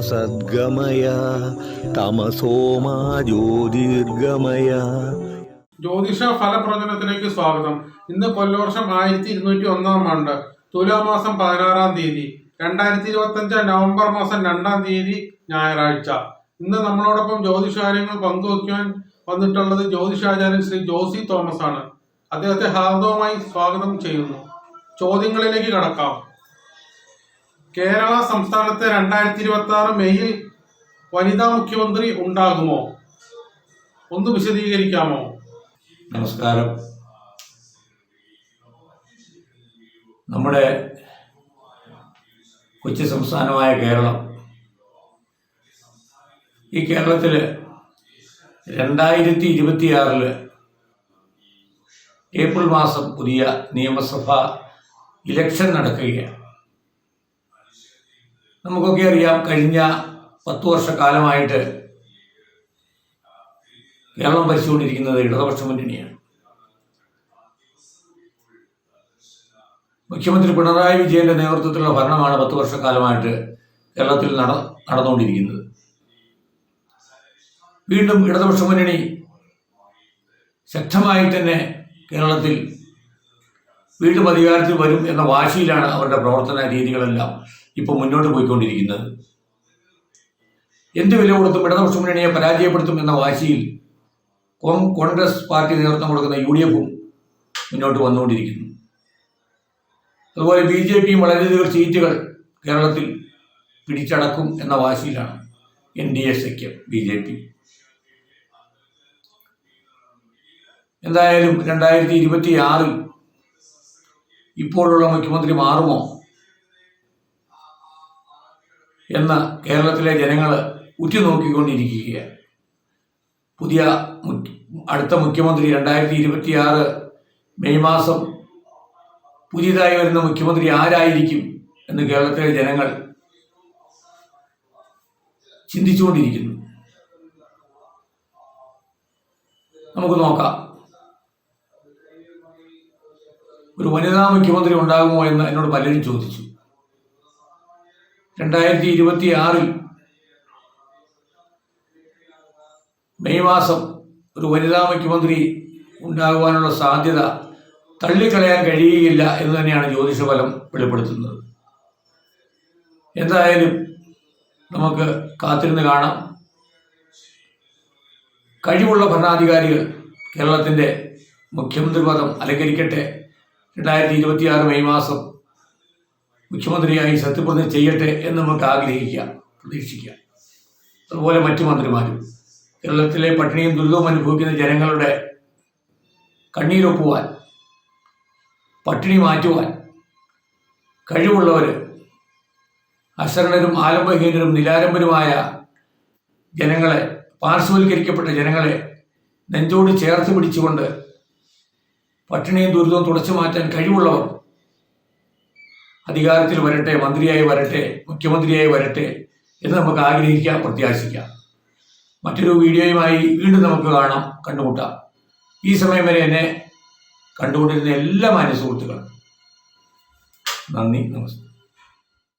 സദ്ഗമയ തമസോ മാ ജ്യോതിർഗമയ. ജ്യോതിഷ ഫലപ്രവചനത്തിലേക്ക് സ്വാഗതം. ഇന്ന് കൊല്ലവർഷം ആയിരത്തി ഇരുന്നൂറ്റി ഒന്നാം ആണ്ട് തുലാമാസം പതിനാറാം തീയതി രണ്ടായിരത്തി ഇരുപത്തി അഞ്ച് നവംബർ മാസം രണ്ടാം തീയതി ഞായറാഴ്ച. ഇന്ന് നമ്മളോടൊപ്പം ജ്യോതിഷകാര്യങ്ങൾ പങ്കുവയ്ക്കുവാൻ വന്നിട്ടുള്ളത് ജ്യോതിഷാചാര്യൻ ശ്രീ ജോസി തോമസ് ആണ് അദ്ദേഹത്തെ ഹാർദവുമായി സ്വാഗതം ചെയ്യുന്നു. ചോദ്യങ്ങളിലേക്ക് കടക്കാം. കേരള സംസ്ഥാനത്ത് രണ്ടായിരത്തി ഇരുപത്തി ആറ് മെയ്യിൽ വനിതാ മുഖ്യമന്ത്രി ഉണ്ടാകുമോ? ഒന്ന് വിശദീകരിക്കാമോ? നമസ്കാരം. നമ്മുടെ കൊച്ചു സംസ്ഥാനമായ കേരളം. ഈ കേരളത്തിൽ രണ്ടായിരത്തി ഇരുപത്തിയാറിൽ ഏപ്രിൽ മാസം പുതിയ നിയമസഭാ ഇലക്ഷൻ നടക്കുകയാണ്. നമുക്കൊക്കെ അറിയാം കഴിഞ്ഞ പത്ത് വർഷക്കാലമായിട്ട് കേരളം ഭരിച്ചുകൊണ്ടിരിക്കുന്നത് ഇടതുപക്ഷ മുന്നണിയാണ്. മുഖ്യമന്ത്രി പിണറായി വിജയന്റെ നേതൃത്വത്തിലുള്ള ഭരണമാണ് പത്ത് വർഷക്കാലമായിട്ട് കേരളത്തിൽ നട നടന്നുകൊണ്ടിരിക്കുന്നത്. വീണ്ടും ഇടതുപക്ഷ മുന്നണി ശക്തമായി തന്നെ കേരളത്തിൽ വീണ്ടും അധികാരത്തിൽ വരും എന്ന വാശിയിലാണ് അവരുടെ പ്രവർത്തന രീതികളെല്ലാം. ഇപ്പോൾ മുന്നോട്ട് പോയിക്കൊണ്ടിരിക്കുന്നത്. എന്ത് വില കൊടുത്തും ഇടതുപക്ഷ മുന്നണിയെ പരാജയപ്പെടുത്തും എന്ന വാശിയിൽ കോൺഗ്രസ് പാർട്ടി നേതൃത്വം കൊടുക്കുന്ന യു ഡി എഫും മുന്നോട്ട് വന്നുകൊണ്ടിരിക്കുന്നു. അതുപോലെ ബി ജെ പിയും വളരെയധികം സീറ്റുകൾ കേരളത്തിൽ പിടിച്ചടക്കും എന്ന വാശിയിലാണ് എൻ ഡി എ സഖ്യം ബി ജെ പി എന്തായാലും രണ്ടായിരത്തി ഇരുപത്തി ആറിൽ ഇപ്പോഴുള്ള മുഖ്യമന്ത്രി മാറുമോ? എന്ന് കേരളത്തിലെ ജനങ്ങൾ ഉറ്റുനോക്കിക്കൊണ്ടിരിക്കുകയാണ്. പുതിയ അടുത്ത മുഖ്യമന്ത്രി രണ്ടായിരത്തി ഇരുപത്തിയാറ് മെയ് മാസം പുതിയതായി വരുന്ന മുഖ്യമന്ത്രി ആരായിരിക്കും എന്ന് കേരളത്തിലെ ജനങ്ങൾ ചിന്തിച്ചുകൊണ്ടിരിക്കുന്നു. നമുക്ക് നോക്കാം. ഒരു വനിതാ മുഖ്യമന്ത്രി ഉണ്ടാകുമോ എന്ന് എന്നോട് പലരും ചോദിച്ചു. രണ്ടായിരത്തി ഇരുപത്തി ആറിൽ മെയ് മാസം ഒരു വനിതാ മുഖ്യമന്ത്രി ഉണ്ടാകുവാനുള്ള സാധ്യത തള്ളിക്കളയാൻ കഴിയുകയില്ല എന്ന് തന്നെയാണ് ജ്യോതിഷഫലം വെളിപ്പെടുത്തുന്നത്. എന്തായാലും നമുക്ക് കാത്തിരുന്ന് കാണാം. കഴിവുള്ള ഭരണാധികാരികൾ കേരളത്തിന്റെ മുഖ്യമന്ത്രി പദം അലങ്കരിക്കട്ടെ. രണ്ടായിരത്തി ഇരുപത്തിയാറ് മെയ് മാസം മുഖ്യമന്ത്രിയായി സത്യപ്രതിജ്ഞ ചെയ്യട്ടെ എന്ന് നമുക്ക് ആഗ്രഹിക്കുക പ്രതീക്ഷിക്കാം അതുപോലെ മറ്റു മന്ത്രിമാരും. കേരളത്തിലെ പട്ടിണിയും ദുരിതവും അനുഭവിക്കുന്ന ജനങ്ങളുടെ കണ്ണീരൊപ്പുവാൻ പട്ടിണി മാറ്റുവാൻ കഴിവുള്ളവർ അശരണരും ആലംബഹീനരും നിലാരംബരുമായ ജനങ്ങളെ പാർശ്വവൽക്കരിക്കപ്പെട്ട ജനങ്ങളെ നെഞ്ചോട് ചേർത്ത് പിടിച്ചുകൊണ്ട് പട്ടിണിയും ദുരിതവും തുടച്ചു മാറ്റാൻ കഴിവുള്ളവർ അധികാരത്തിൽ വരട്ടെ മന്ത്രിയായി വരട്ടെ മുഖ്യമന്ത്രിയായി വരട്ടെ എന്ന് നമുക്ക് ആഗ്രഹിക്കാം പ്രത്യാശിക്കാം. മറ്റൊരു വീഡിയോയുമായി വീണ്ടും നമുക്ക് കാണാം കണ്ടുമുട്ടാം. ഈ സമയം വരെ എന്നെ കണ്ടുകൊണ്ടിരുന്ന എല്ലാ മാന്യ സുഹൃത്തുക്കളും. നന്ദി നമസ്കാരം.